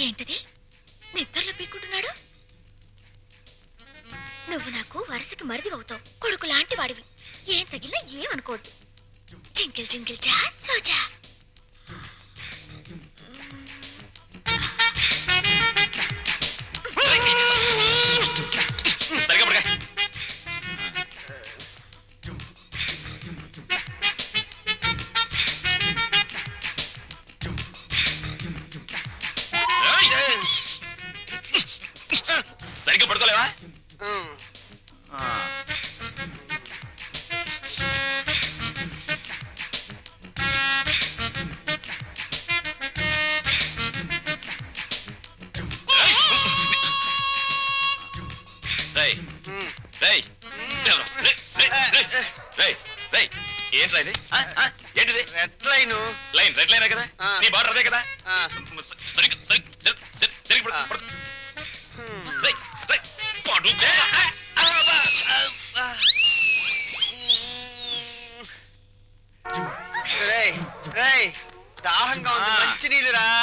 ఏంటిది? నిద్రలో పీక్కుంటున్నాడు? నువ్వు నాకు వరసకి మరిది అవుతావు. కొడుకు లాంటి వాడివి. ఏం తగిలినా ఏమనుకోవద్దు. జింకిల్ జింకిల్ చా సోజా. ఉమ్. రేయ్. రేయ్ ఎవరు? రేయ్, రేయ్, రేయ్, రేయ్, రేయ్. ఏంట్రా ఇది ఆ, ఆ, ఏంటిది red line line red line కదా ఆ. నీ బార్డర్ అదే కదా ఆ. సరిగ్గా సరిగ్గా పడు- ఆ. పడు. 나 한가운데 만찌리느라. 아.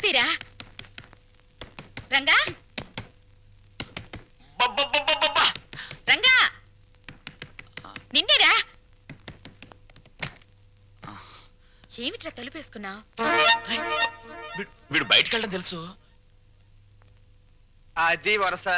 తలుపు తీరా రంగా. రంగా! నిన్నేరా? ఏమిట్రా తలుపేసుకున్నావు? వీడు- వీడు బయటకు వెళ్ళడం తెలుసు. అది వరస.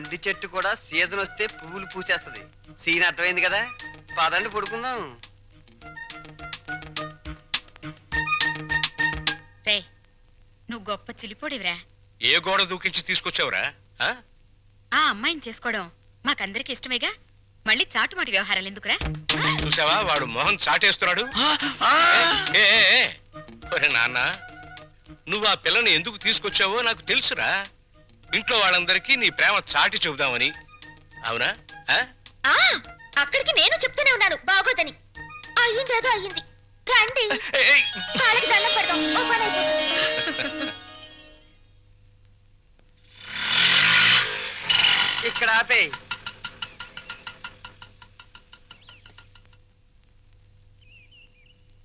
మొండి చెట్టు కూడా సీజన్ వస్తే పువ్వులు పూసేస్తది. సీన్ అర్థమైంది కదా? పదండి పడుకుందాం. రే నువ్వు గొప్ప చిలిపోడివిరా. ఏ గోడ దూకించి తీసుకొచ్చావురా? ఆ? ఆ అమ్మాయిని చేసుకోవడం మాకందరికి ఇష్టమేగా? మళ్ళీ చాటుమాటి వ్యవహారాలు ఎందుకురా? చూసావా? వాడు మొహం చాటేస్తున్నాడు. ఏ ఏ, ఏ. ఒరే నాన్న నువ్వు ఆ పిల్లని ఎందుకు తీసుకొచ్చావో నాకు తెలుసురా. ఇంట్లో వాళ్ళందరికీ నీ ప్రేమ చాటి చెబుదామని అవునా? ఆ? ఆ అక్కడికి నేను చెప్తూనే ఉన్నాను. బాగోదని. అయ్యిందేదో అయ్యింది. రండి. ఏయ్, ఏయ్. కాళ్ళకి దండం పెడదాం. ఓ పని అయిపోతుంది. ఇక్కడ ఆపే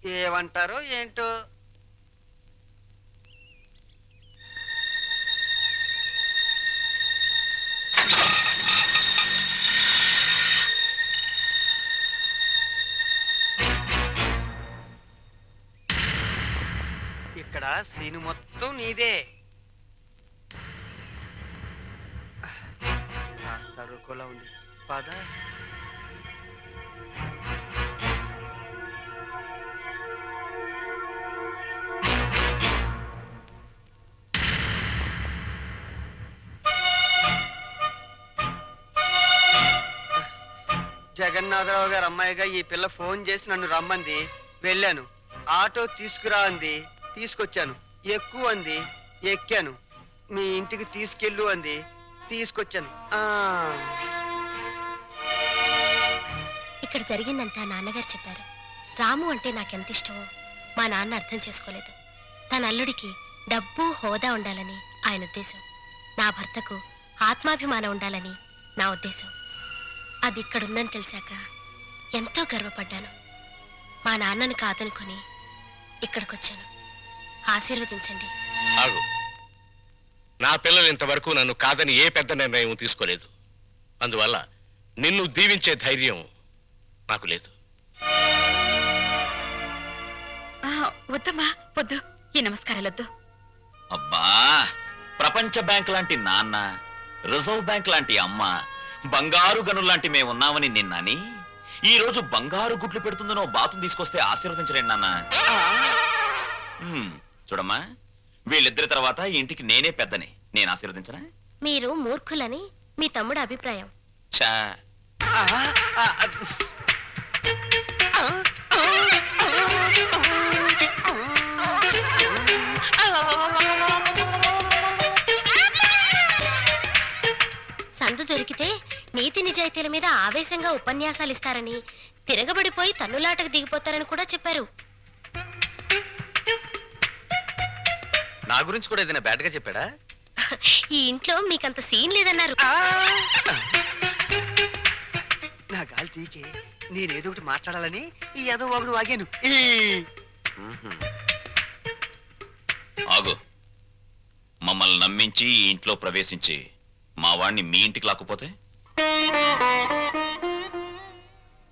ఏమంటారో ఏంటో? ఇక్కడ సీను మొత్తం నీదే. కాస్త రుకోలా ఉంది. పద. జగన్నాథరావు గారు అమ్మాయిగా ఈ పిల్ల ఫోన్ చేసి నన్ను రమ్మంది. వెళ్ళాను. ఆటో తీసుకురా అంది. తీసుకొచ్చాను. ఎక్కువ అంది ఎక్కాను. మీ ఇంటికి తీసుకెళ్ళు అంది తీసుకొచ్చాను. ఆ. ఇక్కడ జరిగిందంతా నాన్నగారు చెప్పారు. రాము అంటే నాకెంత ఇష్టమో మా నాన్న అర్థం చేసుకోలేదు. తన అల్లుడికి డబ్బు హోదా ఉండాలని ఆయన ఉద్దేశం. నా భర్తకు ఆత్మాభిమానం ఉండాలని నా ఉద్దేశం. అది ఇక్కడుందని తెలిసాక ఎంతో గర్వపడ్డాను. మా నాన్నను కాదనుకొని ఇక్కడికొచ్చాను. ఆశీర్వదించండి. ఆగు. నా పిల్లలు ఇంతవరకు నన్ను కాదని ఏ పెద్ద నిర్ణయం తీసుకోలేదు. అందువల్ల నిన్ను దీవించే ధైర్యం నాకు లేదు. ఆ, వద్దమ్మా వద్దు ఈ నమస్కారాలు వద్దు. అబ్బా ప్రపంచ బ్యాంక్ లాంటి నాన్న రిజర్వ్ బ్యాంక్ లాంటి అమ్మ బంగారు గనులు లాంటి మేము ఉన్నామని నిన్నని? ఈ రోజు బంగారు గుడ్లు పెడుతుందనో బాతును తీసుకొస్తే ఆశీర్వదించలేండి నాన్న. హ్మ్, చూడమ్మా వీళ్ళిద్దరి తర్వాత ఈ ఇంటికి నేనే పెద్దని. నేను ఆశీర్వదించనా? మీరు మూర్ఖులని మీ తమ్ముడు అభిప్రాయం. చా సందు దొరికితే నీతి నిజాయితీల మీద ఆవేశంగా ఉపన్యాసాలు ఇస్తారని తిరగబడిపోయి తన్నులాటకు దిగిపోతారని కూడా చెప్పారు. నా గురించి కూడా ఏదైనా బ్యాడ్గా చెప్పాడా? ఈ ఇంట్లో మీకంత సీన్ లేదన్నారు. నా గాలి తీకే నేనేదో ఒకటి మాట్లాడాలని ఈ ఏదో ఒకడు వాగాను. ఆగు. మమ్మల్ని నమ్మించి ఈ ఇంట్లో ప్రవేశించి మా వాణ్ణి మీ ఇంటికి లాక్కుపోతే?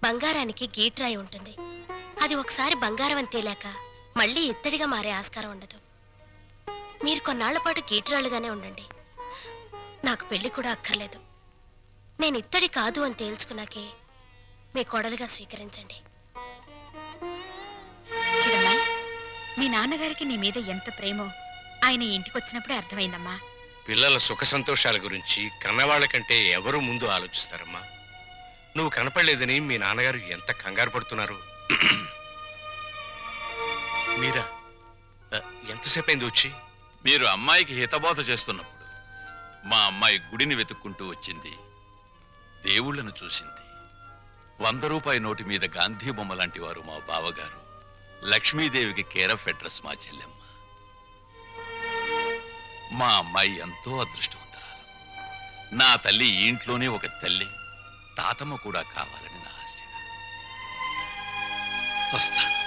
బంగారానికి గీట్రాయి ఉంటుంది. అది ఒకసారి బంగారం అని తేలాక మళ్ళీ ఇత్తడిగా మారే ఆస్కారం ఉండదు. మీరు కొన్నాళ్ళ పాటు గీట్రాలుగానే ఉండండి. నాకు పెళ్ళి కూడా అక్కర్లేదు. నేను ఇత్తడి కాదు అని తేల్చుకున్నాకే మీ కోడలుగా స్వీకరించండి. మీ నాన్నగారికి నీ మీద ఎంత ప్రేమో ఆయన ఇంటికి వచ్చినప్పుడే అర్థమైందమ్మా. పిల్లల సుఖ సంతోషాల గురించి కన్నవాళ్ళ కంటే ఎవరు ముందు ఆలోచిస్తారమ్మా? నువ్వు కనపడలేదని మీ నాన్నగారు ఎంత కంగారు పడుతున్నారు? మీరా? ఎంతసేపు అయింది వచ్చి? మీరు అమ్మాయికి హితబోధ చేస్తున్నప్పుడు మా అమ్మాయి గుడిని వెతుక్కుంటూ వచ్చింది. దేవుళ్ళను చూసింది. వంద రూపాయి నోటి మీద గాంధీ బొమ్మ లాంటి వారు మా బావగారు. లక్ష్మీదేవికి కేరఫ్ అడ్రస్ మా చెల్లెమ్మ. మా అమ్మాయి ఎంతో అదృష్టవంతురాలు. నా తల్లి ఇంట్లోనే ఒక తల్లి. తాతమ్మ కూడా కావాలని నా ఆశ. వస్తాను.